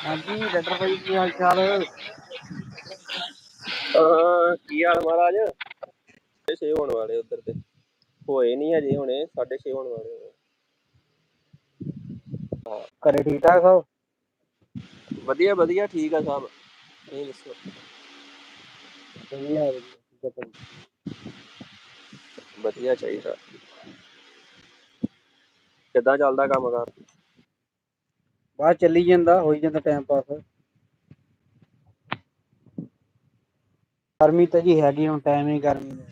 ਹਾਂਜੀ ਡਾਕਟਰ ਭਾਈ ਕੀ ਹਾਲ ਚਾਲ ਹਾਂ ਕੀ ਹਾਲ ਮਹਾਰਾਜ? ਤੇ ਛੇ ਹੋਣ ਵਾਲੇ ਉਧਰ ਤੇ ਹੋਏ ਨਹੀਂ ਹਜੇ ਹੁਣੇ 6:30 ਹੋਣ ਵਾਲੇ ਹਾਂ। ਘਰੇ ਠੀਕ ਠਾਕ ਸਭ? ਵਧੀਆ ਵਧੀਆ ਠੀਕ ਆ ਸਾਹਿਬ ਇਹ ਦੱਸੋ? ਵਧੀਆ ਵਧੀਆ। ਵਧੀਆ ਚਾਹੀਦਾ। ਕਿੱਦਾਂ ਚੱਲਦਾ ਕੰਮ ਕਾਰ ਬਸ ਚੱਲੀ ਜਾਂਦਾ ਹੋਈ ਜਾਂਦਾ ਟਾਈਮ ਪਾਸ ਗਰਮੀ ਤਾਂ ਜੀ ਹੈਗੀ ਹੁਣ ਟਾਈਮ ਹੀ ਗਰਮੀ ਦਾ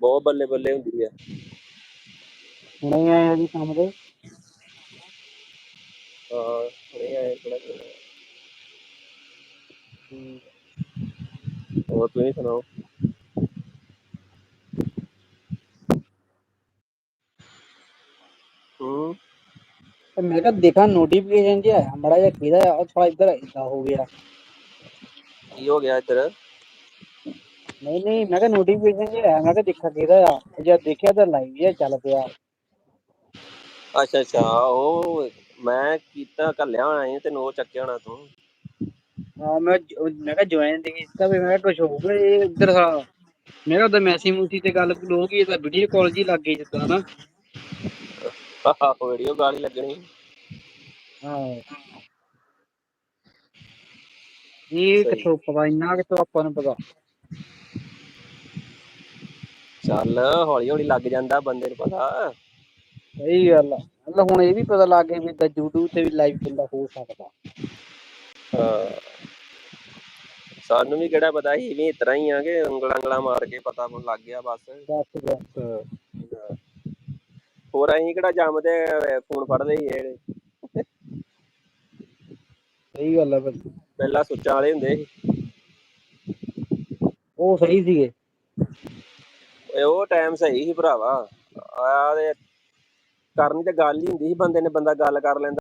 ਬਹੁਤ ਬੱਲੇ ਬੱਲੇ ਹੁੰਦੀ ਆ। ਹੁਣੇ ਹੀ ਆਏ ਆ ਜੀ ਕੰਮ ਤੇ। ਹਾਂ ਹੁਣੇ ਆਏ ਥੋੜਾ ਹੋਰ ਤੁਸੀਂ ਸੁਣਾਓ ਹੂੰ ਤੇ ਮੈਂ ਕਿਹਾ ਦੇਖਾਂ ਨੋਟੀਫਿਕੇਸ਼ਨ ਜਿਹਾ ਆਇਆ ਮੜਾ ਜਿਹਾ ਕਿਹਦਾ ਆ ਉਹ ਥੋੜਾ ਇੱਧਰ ਏਦਾਂ ਹੋ ਗਿਆ। ਕੀ ਹੋ ਗਿਆ ਇੱਧਰ? ਨਹੀਂ ਨਹੀਂ ਮੈਂ ਕਿਹਾ ਨੋਟੀਫਿਕੇਸ਼ਨ ਜਿਹਾ ਆਇਆ ਮੈਂ ਕਿਹਾ ਦੇਖਾਂ ਕਿਹਦਾ ਆ ਤੇ ਜਦ ਦੇਖਿਆ ਤਾਂ ਲਾਈਵ ਜਿਹਾ ਚੱਲ ਪਿਆ। ਅੱਛਾ ਅੱਛਾ ਉਹ ਮੈਂ ਕੀਤਾ ਕੱਲਿਆ ਹੋਣਾ ਸੀ ਤੈਨੂੰ ਉਹ ਚੱਕਿਆ ਹੋਣਾ ਤੂੰ। ਹਾਂ ਮੈਂ ਮੈਂ ਕਿਹਾ ਜੁਆਇਨ ਤੇ ਕੀਤਾ ਵੀ ਮੈਂ ਕੁਝ ਹੋ ਗਿਆ ਇਹ ਇੱਧਰ ਆ। ਮੈਂ ਕਿਹਾ ਉਧਰ ਮੈਸੇਜ ਮੂਸੀ ਤੇ ਗੱਲ ਹੋ ਗਈ ਇਹ ਤਾਂ ਵੀਡੀਓ ਕਾਲ ਜੀ ਲੱਗ ਗਈ ਜਿੱਦਾਂ ਨਾ ਵੀਡੀਓ ਗਾਲੀ ਲੱਗਣੀ। ਹਾਂ। ਇਹ ਕਿੱਥੋਂ ਪਤਾ ਇੰਨਾ ਕਿੱਥੋਂ ਆਪਾਂ ਨੂੰ ਪਤਾ। ਚੱਲ ਹੌਲੀ ਹੌਲੀ ਲੱਗ ਜਾਂਦਾ ਬੰਦੇ ਨੂੰ ਪਤਾ। ਸਹੀ ਗੱਲ ਆ। ਮਤਲਬ ਹੁਣ ਇਹ ਵੀ ਪਤਾ ਲੱਗ ਗਿਆ ਵੀ ਏਦਾਂ YouTube ਤੇ ਵੀ ਲਾਈਵ ਬੰਦਾ ਹੋ ਸਕਦਾ। ਹਾਂ। ਸਾਨੂੰ ਵੀ ਕਿਹੜਾ ਪਤਾ ਸੀ ਵੀ ਇਤਰਾ ਹੀ ਆ ਕਿ ਉਂਗਲਾਂ ਉਂਗਲਾਂ ਮਾਰ ਕੇ ਪਤਾ ਲੱਗ ਗਿਆ ਬਸ। ਬਸ ਬਸ। ਹੋਰ ਅਸੀਂ ਕਿਹੜਾ ਜੰਮਦੇ ਫੋਨ ਫੜਦੇ ਸੀ ਜਿਹੜੇ ਸਹੀ ਗੱਲ ਆ ਪਹਿਲਾਂ ਸੁੱਚਾਂ ਵਾਲੇ ਹੁੰਦੇ ਸੀ। ਉਹ ਸਹੀ ਸੀਗੇ। ਓਏ ਉਹ ਟਾਈਮ ਸਹੀ ਸੀ ਭਰਾਵਾ। ਆ ਤੇ ਕਰਨੀ ਤੇ ਗੱਲ ਹੀ ਹੁੰਦੀ ਸੀ ਬੰਦੇ ਨੇ ਬੰਦਾ ਗੱਲ ਕਰ ਲੈਂਦਾ।